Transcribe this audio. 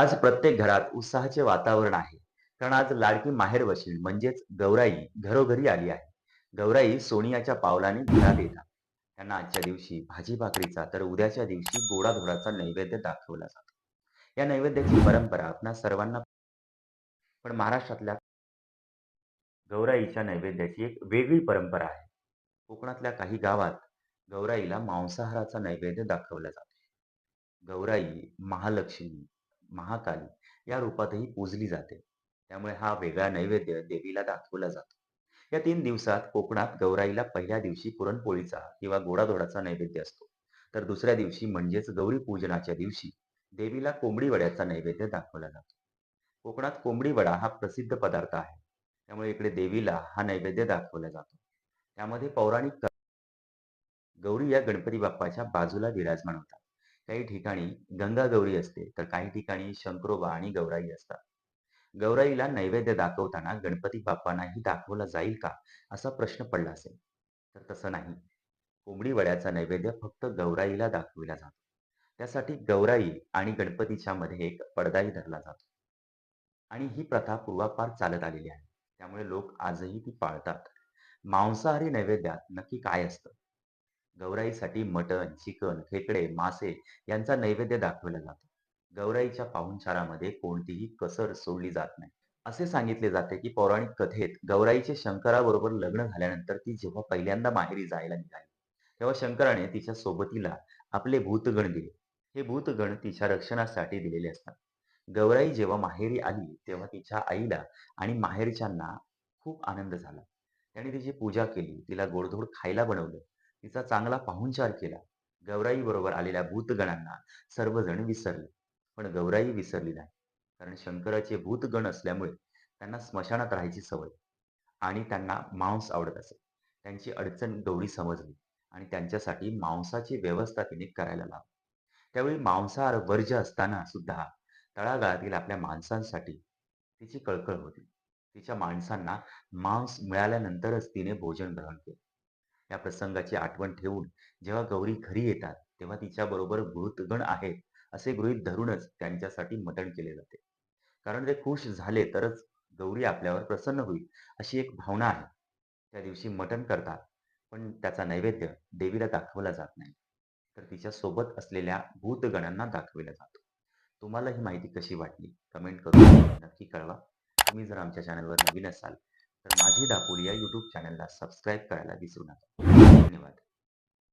आज प्रत्येक घरात उत्साहाचे वातावरण आहे. कारण आज लाडकी माहेर वशील म्हणजेच गौराई घरोघरी आली आहे. गौराई सोनियाच्या पावलाने घरात येतात. त्यांना आजच्या दिवशी भाजी भाकरीचा तर उद्याच्या दिवशी गोडाधोडाचा नैवेद्य दाखवला जातो. या नैवेद्याची परंपरा आपणा सर्वांना पण महाराष्ट्रातल्या गौराईच्या नैवेद्याची एक वेगळी परंपरा आहे. कोकणातल्या काही गावात गौराईला मांसाहाराचा नैवेद्य दाखवला जातो. गौराई महालक्ष्मी महाकाली या रूपातही पूजली जाते. त्यामुळे हा वेगळा नैवेद्य देवीला दाखवला जातो. या तीन दिवसात कोकणात गौराईला पहिल्या दिवशी पुरणपोळीचा किंवा गोडाधोडाचा नैवेद्य असतो. तर दुसऱ्या दिवशी म्हणजेच गौरी पूजनाच्या दिवशी देवीला कोंबडी वड्याचा नैवेद्य दाखवला जातो. कोकणात कोंबडी वडा हा प्रसिद्ध पदार्थ आहे. त्यामुळे इकडे देवीला हा नैवेद्य दाखवला जातो. त्यामध्ये पौराणिक गौरी या गणपती बाप्पाच्या बाजूला विराजमान होतात. काही ठिकाणी गंगा गौरी असते तर काही ठिकाणी शंकरोबा आणि गौराई असतात. गौराईला नैवेद्य दाखवताना गणपती बाप्पांनाही दाखवला जाईल का असा प्रश्न पडला असेल. तर तसं नाही. कोंबडी वड्याचा नैवेद्य फक्त गौराईला दाखविला जातो. त्यासाठी गौराई आणि गणपतीच्या मध्ये एक पडदाही धरला जातो. आणि ही प्रथा पूर्वापार चालत आलेली आहे. त्यामुळे लोक आजही ती पाळतात. मांसाहारी नैवेद्यात नक्की काय असतं? गौराईसाठी मटण चिकन खेकडे मासे यांचा नैवेद्य दाखवला जातो. गौराईच्या पाहुणचारामध्ये कोणतीही कसर सोडली जात नाही. असे सांगितले जाते की पौराणिक कथेत गौराईचे शंकराबरोबर लग्न झाल्यानंतर ती जेव्हा पहिल्यांदा माहेरी जायला निघाली तेव्हा शंकराने तिच्या सोबतीला आपले भूतगण दिले. हे भूतगण तिच्या रक्षणासाठी दिलेले असतात. गौराई जेव्हा माहेरी आली तेव्हा तिच्या आईला आणि माहेरच्यांना खूप आनंद झाला. त्याने तिची पूजा केली तिला गोडधोड खायला बनवलं. तिचा चांगला पाहुणचार केला. गौराई बरोबर आलेल्या भूतगणांना सर्वजण विसरले. पण गौराई विसरली नाही. कारण शंकराचे भूतगण असल्यामुळे त्यांना स्मशानात राहायची सवय आणि त्यांना मांस आवडत असे. त्यांची अडचण गौरी समजली आणि त्यांच्यासाठी मांसाची व्यवस्था तिने करायला लावली. त्यावेळी मांसाहार वर्ज्य असताना सुद्धा तळागाळातील आपल्या माणसांसाठी तिची कळकळ होती. तिच्या माणसांना मांस मिळाल्यानंतरच तिने भोजन ग्रहण केले. या प्रसंगाची आठवण ठेवून जेव्हा गौरी घरी येतात तेव्हा तिच्याबरोबर भूतगण आहेत असे गृहीत धरूनच त्यांच्यासाठी मटण केले जाते. कारण ते खुश झाले तरच गौरी आपल्यावर प्रसन्न होईल अशी एक भावना आहे. त्या दिवशी मटण करतात पण त्याचा नैवेद्य देवीला दाखवला जात नाही. तर तिच्या सोबत असलेल्या भूतगणांना दाखविला जातो. तुम्हाला ही माहिती कशी वाटली? कमेंट करून नक्की कळवा. तुम्ही जर आमच्या चॅनलवर नवीन असाल तर माझी दापोली या यूट्यूब चॅनलला सबस्क्राईब करायला विसरू नका. धन्यवाद.